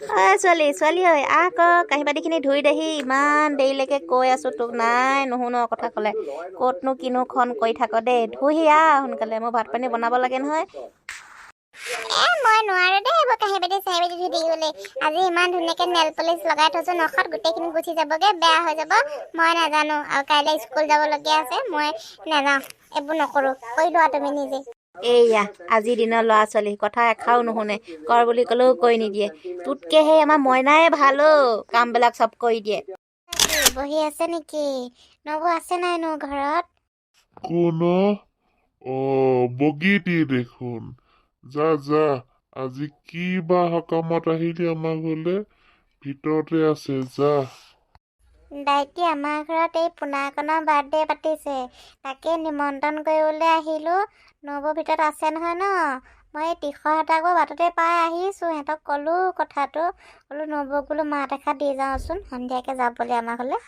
ঐ ছোৱালী ছোৱালী ঐ আহ আকৌ কাঁহী বাতিখিনি ধুই দেহি ইমান দেৰিলৈকে কৈ আছোঁ তোক নাই নুশুনো কথা ক'লে। ক'তনো কিনো খন কৰি থাক দেই। ধুহি আহ সোনকালে। মই ভাত পানী বনাব লাগে নহয়। নাজানো। আৰু কাইলৈ স্কুল যাবলগীয়া আছে মই নাযাওঁ। এইবোৰ নকৰো। কৰি লোৱা তুমি নিজে। এইয়া আজিৰ দিনৰ ল'ৰা ছোৱালী কথা এষাৰো নুশুনে। কৰ বুলি ক'লেও কৈ নিদিয়ে। তোতকে সেই আমাৰ মইনাই ভাল অ' কামবিলাক চব কৰি দিয়ে। বহি আছে নেকি? নবৌ আছে নাই নো ঘৰত? কোন অ? বগীটি দেখোন। যা যা আজি কি বা সকামত আহিলি আমাৰ ঘৰলে ভিতৰতে আছে যা। দাইটি আমাৰ ঘৰত এই পোনাকণৰ বাৰ্থডে পাতিছে। তাকে নিমন্ত্ৰণ কৰিবলৈ আহিলোঁ। নবৌ ভিতৰত আছে নহয় ন? মই এই তীৰ্থহঁতকো বাটতে পাই আহিছোঁ। সিহঁতক ক'লোঁ কথাটো। বোলো নবৌক বোলো মাত এষাৰ দি যাওঁচোন। সন্ধিয়াকৈ যাবলৈ আমাৰ ঘৰলৈ।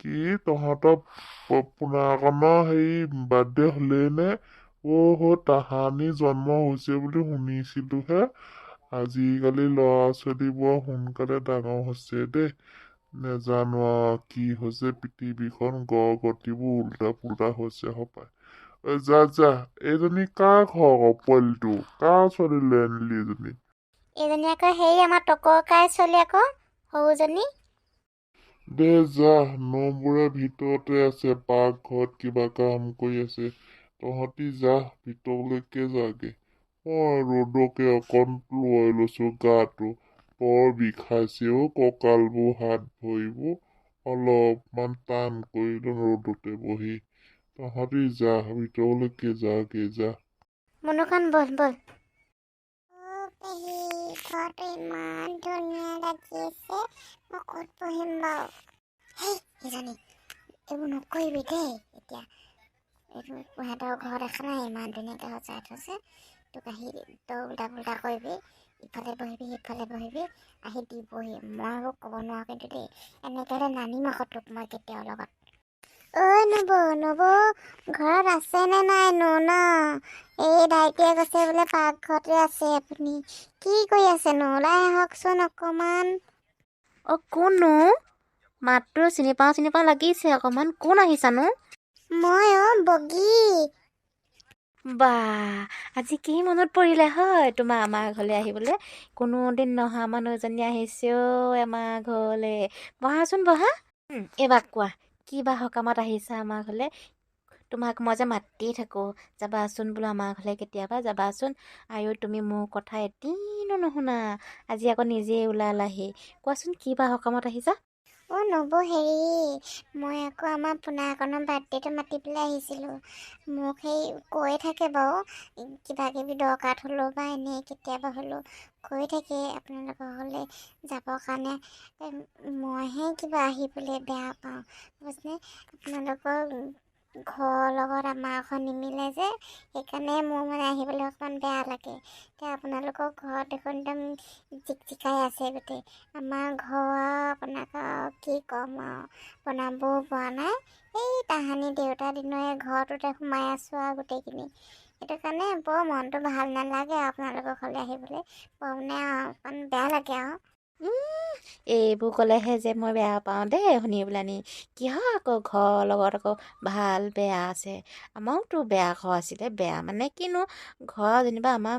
কি? তহঁতৰ পোনাকণৰ হেৰি বাৰ্থডে হ'লেই নে? অ' তাহানি জন্ম হৈছে বুলি শুনিছিলোহে আজিকালি ল'ৰা ছোৱালীবোৰ সোনকালে ডাঙৰ হৈছে দেই। নেজানো আৰু কি হৈছে পৃথিৱীখন গতিবোৰ উল্টা পুল্টা হৈছে হপায় ঐ যা যা এইজনী কাৰ ঘৰ আকৌ পোৱালিটো? কাৰ ছোৱালী লৈ আনিলি এইজনী এইজনী আকৌ হেৰি আমাৰ টকৌকাই ছোৱালী আকৌ সৰুজনী। দে যা নবোৰে ভিতৰতে আছে পাকঘৰত কিবা কাম কৰি আছে। তহঁতি যা ভিতৰলৈকে যাগে। মই ৰ'দকে অকণ লৈ লৈছো গাটো। বৰ বিষাইছে অ কঁকালবোৰ হাত ভৰিবোৰ অলপমান টান কৰিলো ৰ'দতে বহি। তহঁতি যা ভিতৰলৈকে যাগে যা মনুখন বল বল। ঘৰটো ইমান ধুনীয়া লাগি আছে মই ক'ত বহিম বাৰু? হেই ইজনী এইবোৰ নকৰিবি দেই এতিয়া। এইটো সিহঁতৰ ঘৰত দেখা নাই ইমান ধুনীয়াকৈ সজাই থৈছে। তোক আহি তই উল্টা পুল্টা কৰিবি। ইফালে বহিবি সিফালে বহিবি আহি দিবহি মই আকৌ ক'ব নোৱাৰো কিন্তু দেই। এনেকৈ হ'লে নানিম আকৌ তোক মই কেতিয়াও লগত। ঐ নবৌ নবৌ ঘৰত আছেনে নাই নো ন? এই দাইটিয়ে কৈছে বোলে পাকঘৰতে আছে আপুনি। কি কৰি আছেনো ওলাই আহকচোন অকণমান অ' কোননো? মাতটো চিনি পাওঁ চিনি পাওঁ লাগিছে অকণমান কোন আহিছানো? মই অ বগী। বা আজি কি মনত পৰিলে হয়? তোমাৰ আমাৰ ঘৰলৈ আহিবলৈ? কোনোদিন নহা মানুহজনী আহিছে অ' আমাৰ ঘৰলৈ। বহাচোন বহা। এইবাৰ কোৱা কি বা সকামত আহিছা আমাৰ ঘৰলৈ? তোমাক মই যে মাতিয়ে থাকোঁ যাবাচোন বোলো আমাৰ ঘৰলৈ কেতিয়াবা যাবাচোন। আয়ো তুমি মোৰ কথা এদিনো নুশুনা আজি আকৌ নিজে ওলালাহি। কোৱাচোন কি বা সকামত আহিছা? অ নবৌ হেৰি মই আকৌ আমাৰ পোনাকণৰ বাৰ্থডেটো মাতিবলৈ আহিছিলোঁ। মোক সেই কৈ থাকে বাৰু কিবা কিবি দৰকাৰ হ'লেও বা এনেই কেতিয়াবা হ'লেও কৈ থাকে আপোনালোকৰ ঘৰলৈ যাবৰ কাৰণে। মইহে কিবা আহিবলৈ বেয়া পাওঁ বুজিনে আপোনালোকৰ ঘৰৰ লগত আমাৰ ঘৰ নিমিলে যে সেইকাৰণে মোৰ মানে আহিবলৈ অকণমান বেয়া লাগে। এতিয়া আপোনালোকৰ ঘৰত দেখোন একদম জিকজিকাই আছে গোটেই। আমাৰ ঘৰ আপোনাক কি ক'ম আৰু বনাবও পৰা নাই। এই তাহানি দেউতা দিনৰে ঘৰটোতে সোমাই আছোঁ আৰু গোটেইখিনি। সেইটো কাৰণে বৰ মনটো ভাল নালাগে আৰু আপোনালোকৰ ঘৰলৈ আহিবলৈ। বৰ মানে আৰু অকণ বেয়া লাগে আৰু। এইবোৰ ক'লেহে যে মই বেয়া পাওঁ দেই শুনি পেলানি কিহৰ আকৌ ঘৰৰ লগত আকৌ ভাল বেয়া আছে? আমাৰোতো বেয়া ঘৰ আছিলে বেয়া মানে কিনো? ঘৰ যেনিবা আমাৰ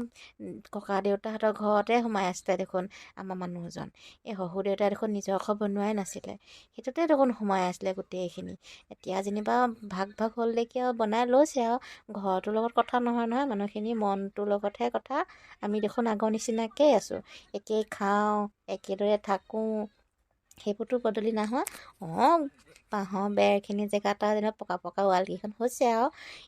ককা দেউতাহঁতৰ ঘৰতে সোমাই আছিলে দেখোন আমাৰ মানুহজন। এই শহুৰ দেউতাই দেখোন নিজৰ ঘৰ বনোৱাই নাছিলে। সেইটোতে দেখোন সোমাই আছিলে গোটেইখিনি। এতিয়া যেনিবা ভাগ ভাগ হ'ল দেখি আৰু বনাই লৈছে আৰু। ঘৰটোৰ লগত কথা নহয় নহয় মানুহখিনি মনটোৰ লগতহে কথা। আমি দেখোন আগৰ নিচিনাকেই আছোঁ। একেই খাওঁ। একেদৰে থাকোঁ। সেইবোৰতো বদলি নাই হোৱা অঁ বাঁহৰ বেৰখিনি জেগাত আৰু যেনিবা পকা পকা ৱালকেইখন হৈছে আৰু।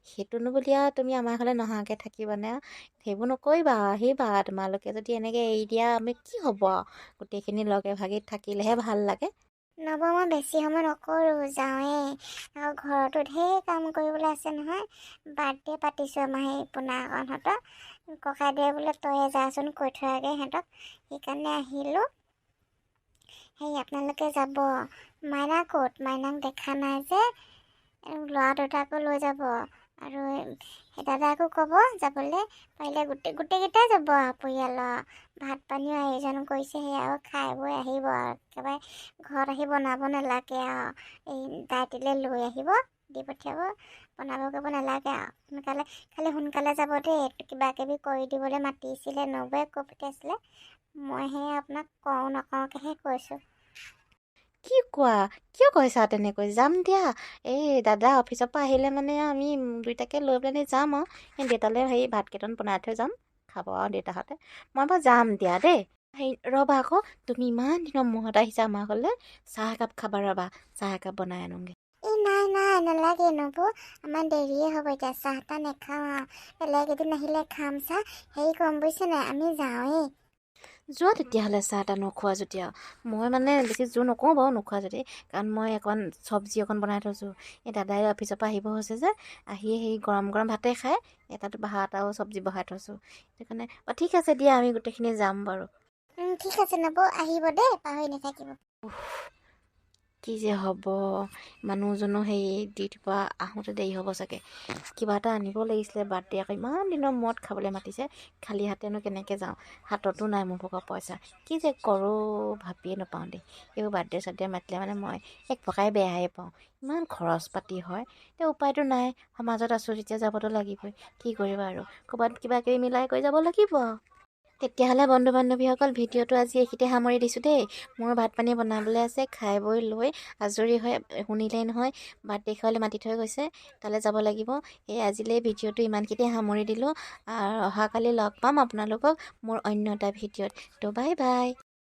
সেইটোনো বুলি আৰু তুমি আমাৰ ঘৰলৈ নহাকৈ থাকিবানে সেইবোৰ নকৰিবা আৰু। আহিবা তোমালোকে যদি এনেকৈ এৰি দিয়া আমি কি হ'ব আৰু। গোটেইখিনি লগে ভাগি থাকিলেহে ভাল লাগে। নব মই বেছি সময় নকৰোঁ যাওঁৱেই। আৰু ঘৰতো ঢেৰ কাম কৰিবলৈ আছে নহয়। বাৰ্থডে পাতিছোঁ আমাৰ সেই পোনাকণহঁতৰ ককাইদেৱে বোলে তয়ে যাচোন কৈ থৈ আগে সিহঁতক। সেইকাৰণে আহিলোঁ। সেই আপোনালোকে যাব। মাইনা ক'ত? মাইনাক দেখা নাই যে। ল'ৰা দুটাকো লৈ যাব। আৰু দাদাকো ক'ব যাবলৈ পাৰিলে গোটেই গোটেইকেইটাই যাব আৰু পৰিয়ালৰ। ভাত পানীও আয়োজন কৰিছে সেয়াও খাই বৈ আহিব আৰু। একেবাৰে ঘৰত আহি বনাব নালাগে আৰু। এই দাইটিলৈ লৈ আহিব দি পঠিয়াব বনাব কৰিব নালাগে আৰু। সোনকালে খালি সোনকালে যাব দেই। কিবা কিবি কৰি দিবলৈ মাতিছিলে নবৌৱে কৈ পঠিয়াইছিলে। মই সেই আপোনাক কওঁ নকওঁকৈহে কৈছোঁ। কি কোৱা? কিয় কৈছা তেনেকৈ? যাম দিয়া। এই দাদা অফিচৰ পৰা আহিলে মানে আমি দুইটাকে লৈ পেলাই যাম আৰু। সেই দেউতালৈ হেৰি ভাত কেইটামান বনাই থৈ যাম। খাব আৰু দেউতাহঁতে। মই বাৰু যাম দিয়া দেই। হেৰি ৰ'বা আকৌ তুমি ইমান দিনৰ মূৰত আহিছা আমাৰ ঘৰলৈ। চাহ একাপ খাবা ৰ'বা। চাহ একাপ বনাই আনোগৈ। এই নাই নাই নালাগে নবৌ। আমাৰ দেৰিয়ে হ'ব এতিয়া। চাহ তাহ নাখাওঁ আৰু। বেলেগ এদিন আহিলে খাম চাহ। হেৰি ক'ম বুজিছে নাই? আমি যাওঁৱেই। যোৱা তেতিয়াহ'লে চাহ তাহ নোখোৱা যদি আৰু মই মানে বেছি জোৰ নকৰোঁ বাৰু নোখোৱা যদি। কাৰণ মই অকণ চব্জি অকণ বনাই থৈছোঁ। এই দাদাই অফিচৰ পৰা আহিব হৈছে যে আহি সেই গৰম গৰম ভাতে খায় এটাত ভাত আৰু চব্জি বহাই থৈছোঁ। সেইটো কাৰণে অঁ ঠিক আছে দিয়া আমি গোটেইখিনি যাম বাৰু। ঠিক আছে নবৌ আহিব দেই পাহৰি নাথাকিব। কি যে হ'ব? মানুহজনো সেই ডিউটিৰ পৰা আহোঁতে দেৰি হ'ব চাগে। কিবা এটা আনিব লাগিছিলে বাৰ্থডে আকৌ ইমান দিনৰ মূৰত খাবলৈ মাতিছে। খালী হাতেনো কেনেকৈ যাওঁ? হাততো নাই মোৰ ভাগৰ পইচা। কি যে কৰোঁ ভাবিয়ে নাপাওঁ দেই। এইবোৰ বাৰ্থডে চাৰ্থডে মাতিলে মানে মই এক প্ৰকাৰে বেয়াই পাওঁ। ইমান খৰচ পাতি হয়। এতিয়া উপায়তো নাই। সমাজত আছোঁ তেতিয়া যাবতো লাগিবই। কি কৰিবা আৰু? ক'ৰবাত কিবা কিবি মিলাই কৰি যাব লাগিব। আৰু তেতিয়াহ'লে বন্ধু বান্ধৱীসকল ভিডিঅ'টো আজি এইখিতে সামৰি দিছোঁ দেই। মোৰ ভাত পানী বনাবলৈ আছে খাই বৈ লৈ আজৰি হৈ শুনিলেই নহয় বাৰ্থডে খাবলৈ মাতি থৈ গৈছে তালৈ যাব লাগিব। এই আজিলৈ ভিডিঅ'টো ইমানখিনিতে সামৰি দিলোঁ। আৰু অহাকালি লগ পাম আপোনালোকক মোৰ অন্য এটা ভিডিঅ'ত। ত' বাই বাই